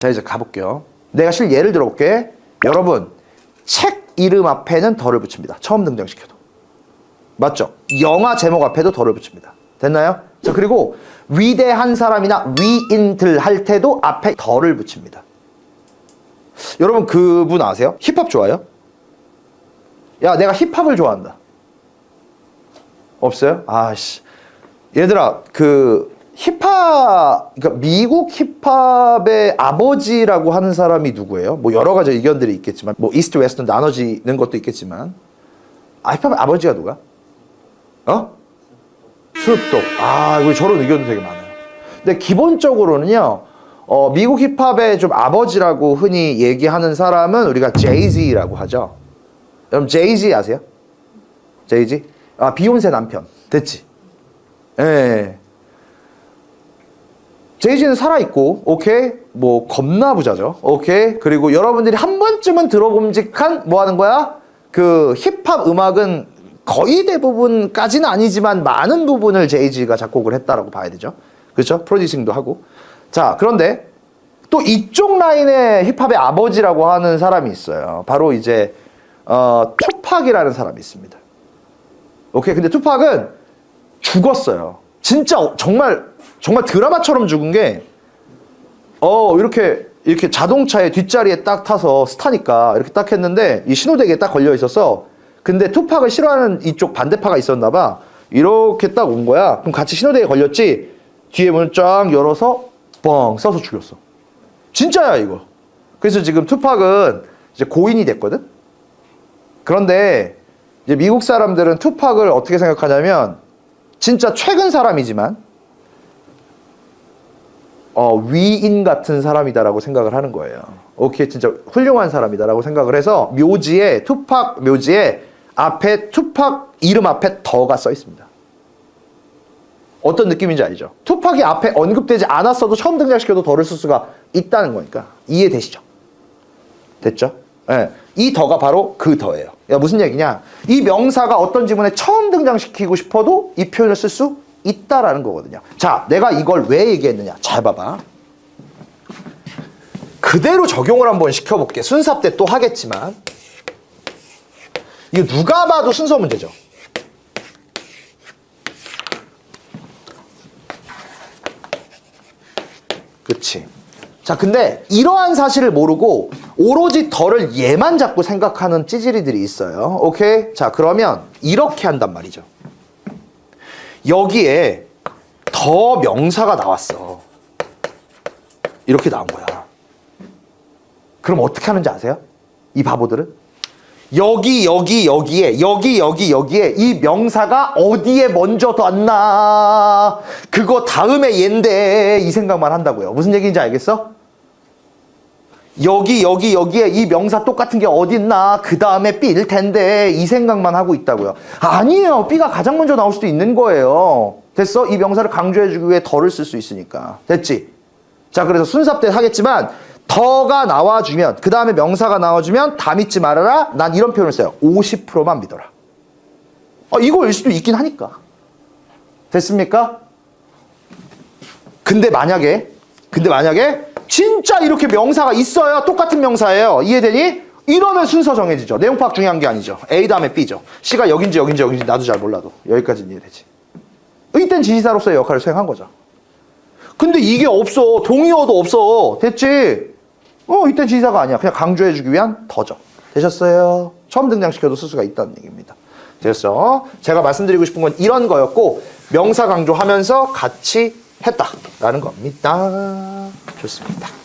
자 이제 가볼게요. 내가 실 예를 들어볼게. 여러분 책 이름 앞에는 덜을 붙입니다. 처음 등장시켜도 맞죠? 영화 제목 앞에도 덜을 붙입니다. 됐나요? 자 그리고 위대한 사람이나 위인들 할 때도 앞에 덜을 붙입니다. 여러분 그분 아세요? 힙합 좋아요? 야 내가 힙합을 좋아한다. 없어요? 아씨 얘들아 그 힙합 그러니까 미국 힙합의 아버지라고 하는 사람이 누구예요? 뭐 여러 가지 의견들이 있겠지만 뭐 이스트 웨스트 나눠지는 것도 있겠지만 아 힙합의 아버지가 누가? 어? 스눕독. 아, 저런 의견도 되게 많아요. 근데 기본적으로는요, 어, 미국 힙합의 좀 아버지라고 흔히 얘기하는 사람은 우리가 제이지라고 하죠. 여러분, 제이지 아세요? 제이지? 아, 비욘세 남편. 됐지? 예. 제이지는 살아있고, 오케이? 뭐, 겁나 부자죠. 오케이? 그리고 여러분들이 한 번쯤은 들어봄직한, 뭐 하는 거야? 그 힙합 음악은 거의 대부분까지는 아니지만 많은 부분을 제이지가 작곡을 했다라고 봐야 되죠. 그렇죠? 프로듀싱도 하고. 자, 그런데 또 이쪽 라인의 힙합의 아버지라고 하는 사람이 있어요. 바로 이제 어, 투팍이라는 사람이 있습니다. 오케이. 근데 투팍은 죽었어요. 진짜 정말 정말 드라마처럼 죽은 게 어, 이렇게 이렇게 자동차의 뒷자리에 딱 타서 스타니까 이렇게 딱 했는데 이 신호대기에 딱 걸려 있었어. 근데 투팍을 싫어하는 이쪽 반대파가 있었나 봐. 이렇게 딱 온 거야. 그럼 같이 신호대기에 걸렸지. 뒤에 문을 쫙 열어서 뻥 써서 죽였어. 진짜야 이거. 그래서 지금 투팍은 이제 고인이 됐거든. 그런데 이제 미국 사람들은 투팍을 어떻게 생각하냐면 진짜 최근 사람이지만 어, 위인 같은 사람이다라고 생각을 하는 거예요. 오케이, 진짜 훌륭한 사람이다라고 생각을 해서 묘지에 투팍 묘지에 앞에 투팍 이름 앞에 더가 써 있습니다. 어떤 느낌인지 알죠? 투팍이 앞에 언급되지 않았어도 처음 등장시켜도 더를 쓸 수가 있다는 거니까 이해되시죠? 됐죠? 예. 이 더가 바로 그 더예요. 야, 무슨 얘기냐? 이 명사가 어떤 지문에 처음 등장시키고 싶어도 이 표현을 쓸 수 있다라는 거거든요. 자, 내가 이걸 왜 얘기했느냐? 잘 봐봐. 그대로 적용을 한번 시켜볼게. 순사 때또 하겠지만. 이거 누가 봐도 순서 문제죠. 그치. 자, 근데 이러한 사실을 모르고 오로지 덜을 얘만 잡고 생각하는 찌질이들이 있어요. 오케이? 자, 그러면 이렇게 한단 말이죠. 여기에 더 명사가 나왔어. 이렇게 나온 거야. 그럼 어떻게 하는지 아세요? 이 바보들은? 여기, 여기, 여기에, 여기, 여기, 여기에 이 명사가 어디에 먼저 뒀나. 그거 다음에 얘인데 이 생각만 한다고요. 무슨 얘기인지 알겠어? 여기, 여기, 여기에 이 명사 똑같은 게 어딨나. 그 다음에 B일 텐데 이 생각만 하고 있다고요. 아니에요. B가 가장 먼저 나올 수도 있는 거예요. 됐어? 이 명사를 강조해 주기 위해 덜을 쓸 수 있으니까. 됐지? 자, 그래서 순삽 때 하겠지만 더가 나와주면 그 다음에 명사가 나와주면 다 믿지 말아라. 난 이런 표현을 써요. 50%만 믿어라. 아, 이거일 수도 있긴 하니까. 됐습니까? 근데 만약에 근데 만약에 진짜 이렇게 명사가 있어요. 똑같은 명사예요. 이해되니? 이러면 순서 정해지죠. 내용 파악 중요한 게 아니죠. A 다음에 B죠. C가 여긴지 여긴지 여긴지 나도 잘 몰라도 여기까지는 이해되지. 이땐 지시사로서의 역할을 수행한 거죠. 근데 이게 없어. 동의어도 없어. 됐지? 어, 이때 지시사가 아니야. 그냥 강조해주기 위한 더죠. 되셨어요? 처음 등장시켜도 쓸 수가 있다는 얘기입니다. 됐어? 제가 말씀드리고 싶은 건 이런 거였고, 명사 강조하면서 같이 했다라는 겁니다. 좋습니다.